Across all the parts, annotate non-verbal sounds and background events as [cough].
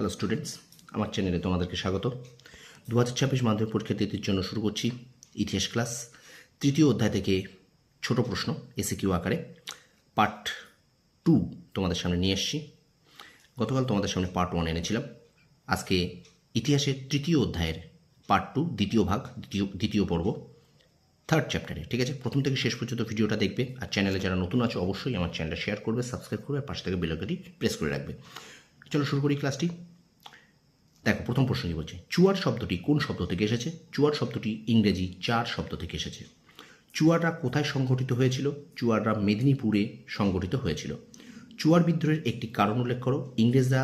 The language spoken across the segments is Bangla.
হ্যালো স্টুডেন্টস আমার চ্যানেলে তোমাদেরকে স্বাগত। দু হাজার ছাব্বিশ মাধ্যমিক পরীক্ষার্থীদের জন্য শুরু করছি ইতিহাস ক্লাস তৃতীয় অধ্যায় থেকে ছোট প্রশ্ন এসে কিউ আকারে। পার্ট টু তোমাদের সামনে নিয়ে এসেছি। গতকাল তোমাদের সামনে পার্ট ওয়ান এনেছিলাম। আজকে ইতিহাসের তৃতীয় অধ্যায়ের পার্ট টু দ্বিতীয় ভাগ, দ্বিতীয় দ্বিতীয় পর্ব থার্ড চ্যাপ্টারে ঠিক আছে? প্রথম থেকে শেষ পর্যন্ত ভিডিওটা দেখবে। আর চ্যানেলে যারা নতুন আছে, অবশ্যই আমার চ্যানেলটা শেয়ার করবে সাবস্ক্রাইব করবে, আর পাশে থেকে বেলকটি প্রেস করে রাখবে। চলো শুরু করি ক্লাসটি দেখো, প্রথম প্রশ্ন কি বলছে? চুয়ার শব্দটি কোন শব্দ থেকে এসেছে? চুয়ার শব্দটি ইংরেজি চার শব্দ থেকে এসেছে। চুয়াররা কোথায় সংগঠিত হয়েছিল? চুয়াররা মেদিনীপুরে সংগঠিত হয়েছিল। চুয়ার বিদ্রোহের একটি কারণ উল্লেখ করো। ইংরেজরা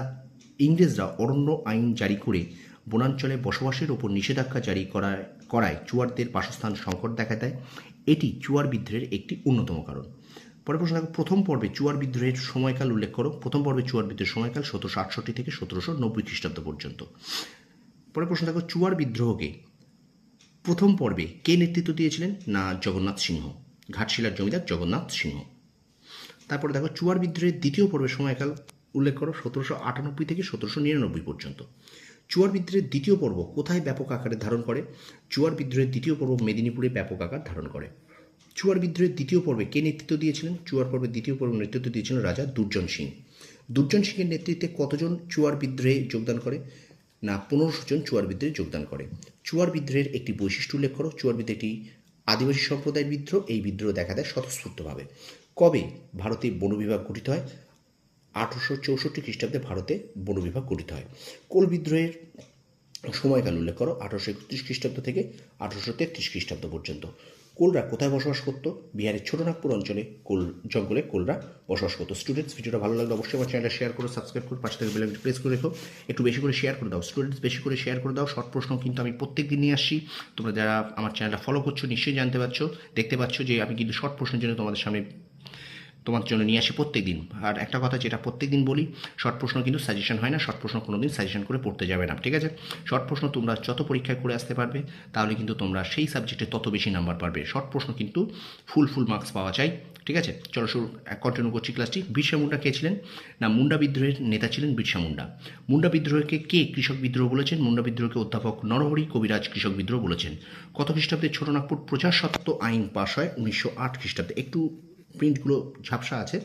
ইংরেজরা অরণ্য আইন জারি করে বনাঞ্চলে বসবাসের ওপর নিষেধাজ্ঞা জারি করায় করায় চুয়ারদের বাসস্থান সংকট দেখা দেয়। এটি চুয়ার বিদ্রোহের একটি অন্যতম কারণ। পরে প্রশ্ন দেখো, প্রথম পর্বে চুয়ার বিদ্রোহের সময়কাল উল্লেখ করো। প্রথম পর্বে চুয়ার বিদ্রোহের সময়কাল সতেরোশো আটষট্টি থেকে সতেরোশো নব্বই খ্রিস্টাব্দ পর্যন্ত। পরে প্রশ্ন দেখো, চুয়ার বিদ্রোহকে প্রথম পর্বে কে নেতৃত্ব দিয়েছিলেন? না, জগন্নাথ সিংহ। ঘাটশিলার জমিদার জগন্নাথ সিংহ। তারপরে দেখো, চুয়ার বিদ্রোহের দ্বিতীয় পর্বের সময়কাল উল্লেখ করো, সতেরোশো আটানব্বই থেকে সতেরোশো নিরানব্বই পর্যন্ত। চুয়ার বিদ্রোহের দ্বিতীয় পর্ব কোথায় ব্যাপক আকারে ধারণ করে? চুয়ার বিদ্রোহের দ্বিতীয় পর্ব মেদিনীপুরে ব্যাপক আকার ধারণ করে। চুয়ার বিদ্রোহের দ্বিতীয় পর্বে কে নেতৃত্ব দিয়েছিলেন? চুয়ার পর্বের দ্বিতীয় পর্বে নেতৃত্ব দিয়েছিলেন রাজা দুর্জন সিং। দুর্জন সিংয়ের নেতৃত্বে কতজন চুয়ার বিদ্রোহে যোগদান করে? না, পনেরোশো জন চুয়ার বিদ্রোহে যোগদান করে। চুয়ার বিদ্রোহের একটি বৈশিষ্ট্য উল্লেখ করো। চুয়ার বিদ্রোহ একটি আদিবাসী সম্প্রদায়ের বিদ্রোহ, এই বিদ্রোহ দেখা দেয় স্বতঃস্ফূর্তভাবে। কবে ভারতে বনবিভাগ গঠিত হয়? আঠারোশো চৌষট্টি খ্রিস্টাব্দে ভারতে বনবিভাগ গঠিত হয়। কোল বিদ্রোহের সময়কাল উল্লেখ করো। আঠারোশো একত্রিশ খ্রিস্টাব্দ থেকে আঠারোশো তেত্রিশ খ্রিস্টাব্দ পর্যন্ত। কোলরা কোথায় বসবাস করতো? বিহারের ছোটনাগপুর অঞ্চলে কোল, জঙ্গলে কোলরা বসবাস করতো। স্টুডেন্টস ভিডিওটা ভালো লাগলে অবশ্যই আমার চ্যানেলটা শেয়ার করো সাবস্ক্রাইব করো, পাশে থেকে বেলাইকনটি প্রেস করে রেখো। একটু বেশি করে শেয়ার করে দাও। স্টুডেন্টস বেশি করে শেয়ার করে দাও। শর্ট প্রশ্ন কিন্তু আমি প্রত্যেক দিন নিয়ে আসছি। তোমরা যারা আমার চ্যানেলটা ফলো করছ, নিশ্চয়ই জানতে পারছ, দেখতে পাচ্ছ যে আমি কিন্তু শর্ট প্রশ্নের জন্য তোমাদের সামনে তোমার জন্য নিয়ে আসি প্রত্যেক দিন আর একটা কথা যেটা প্রত্যেক দিন বলি শর্ট প্রশ্ন কিন্তু সাজেশন হয় না শর্ট প্রশ্ন কোনো দিন সাজেশন করে পড়তে যাবে না, ঠিক আছে? শর্ট প্রশ্ন তোমরা যত পরীক্ষায় করে আসতে পারবে, তাহলে কিন্তু তোমরা সেই সাবজেক্টে তত বেশি নাম্বার পারবে। শর্ট প্রশ্ন কিন্তু ফুল ফুল মার্কস পাওয়া চাই ঠিক আছে? চলো শুরু কন্টিনিউ করছি ক্লাসটি বিরসা মুন্ডা কে ছিলেন? না, মুন্ডা বিদ্রোহের নেতা ছিলেন বিরসা মুন্ডা। মুন্ডা বিদ্রোহকে কে কৃষক বিদ্রোহ বলেছেন? মুন্ডা বিদ্রোহকে অধ্যাপক নরহরি কবিরাজ কৃষক বিদ্রোহ বলেছেন। কত খ্রিস্টাব্দে ছোটনাগপুর প্রজাসত্ব আইন পাশ হয় উনিশশো আট খ্রিস্টাব্দে। একটু প্রিন্টগুলো ঝাপসা আছে,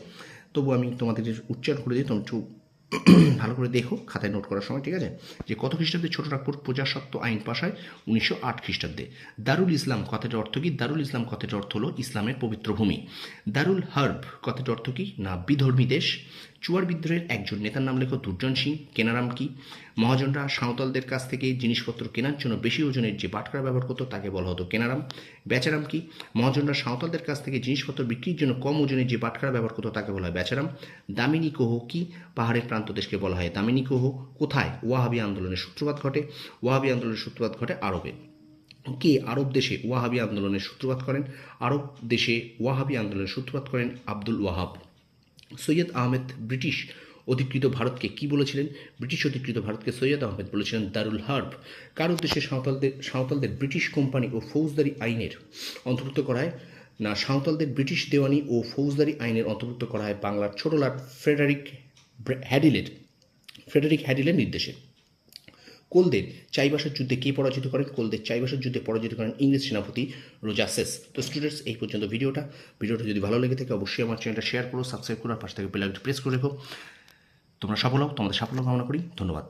তবু আমি তোমাদের উচ্চারণ করে দিই, তোমরা [clears throat] ভালো করে দেখো, খাতায় নোট করার সময়, ঠিক আছে? যে কত খ্রিস্টাব্দে ছোট নাগপুর প্রজাসত্ব আইন পাশ হয়? উনিশশো আট খ্রিস্টাব্দে। দারুল ইসলাম কথাটির অর্থ কি? দারুল ইসলাম কথাটির অর্থ হলো ইসলামের পবিত্র ভূমি। দারুল হার্ব কথাটির অর্থ কি? না, বিধর্মী দেশ। চুয়ার বিদ্রোহের একজন নেতার নাম লেখো দুর্জন সিং। কেনারাম কি? মহাজনরা সাঁওতালদের কাছ থেকে জিনিসপত্র কেনার জন্য বেশি ওজনের যে বাটখারা ব্যবহার করতো, তাকে বলা হতো কেনারাম। বেচারাম কি? মহাজনরা সাঁওতালদের কাছ থেকে জিনিসপত্র বিক্রির জন্য কম ওজনের যে বাটখারা ব্যবহার করতো, তাকে বলা হয় বেচারাম। দামিনী কোহ কি? পাহাড়ের প্রান্ত দেশকে বলা হয় দামিনী কোহ। কোথায়? ওয়াহাবি আন্দোলনের সূত্রপাত ঘটে। ওয়াহাবি আন্দোলনের সূত্রপাত ঘটে আরবে। কে? আরব দেশে ওয়াহাবি আন্দোলনের সূত্রপাত করেন। আরব দেশে ওয়াহাবি আন্দোলনের সূত্রপাত করেন আব্দুল ওয়াহাব। সৈয়দ আহমেদ ব্রিটিশ অধিকৃত ভারতকে কি বলেছিলেন? ব্রিটিশ অধিকৃত ভারতকে সৈয়দ আহমেদ বলেছিলেন দারুল হার্ব। কার উদ্দেশ্যে সাঁওতালদের সাঁওতালদের ব্রিটিশ কোম্পানি ও ফৌজদারি আইনের অন্তর্ভুক্ত করায়? না, সাঁওতালদের ব্রিটিশ দেওয়ানি ও ফৌজদারি আইনের অন্তর্ভুক্ত করা হয় বাংলার ছোট লাট ফ্রেডারিক হ্যাডিলের ফ্রেডারিক হ্যাডিলের নির্দেশে। কোলদের চাইবাসার যুদ্ধে কে পরাজিত করেন? কোলদের চাইবাসার যুদ্ধে পরাজিত করেন ইংরেজ সেনাপতি রোজাসেস তো স্টুডেন্টস এই পর্যন্ত ভিডিওটা। ভিডিওটা যদি ভালো লেগে থাকে, অবশ্যই আমার চ্যানেলটা শেয়ার করো সাবস্ক্রাইব করো, আর পাশ থেকে বেলাইকনটি প্রেস করে রেখো। তোমরা সফল হও তোমাদের সাফল্য কামনা করি। ধন্যবাদ।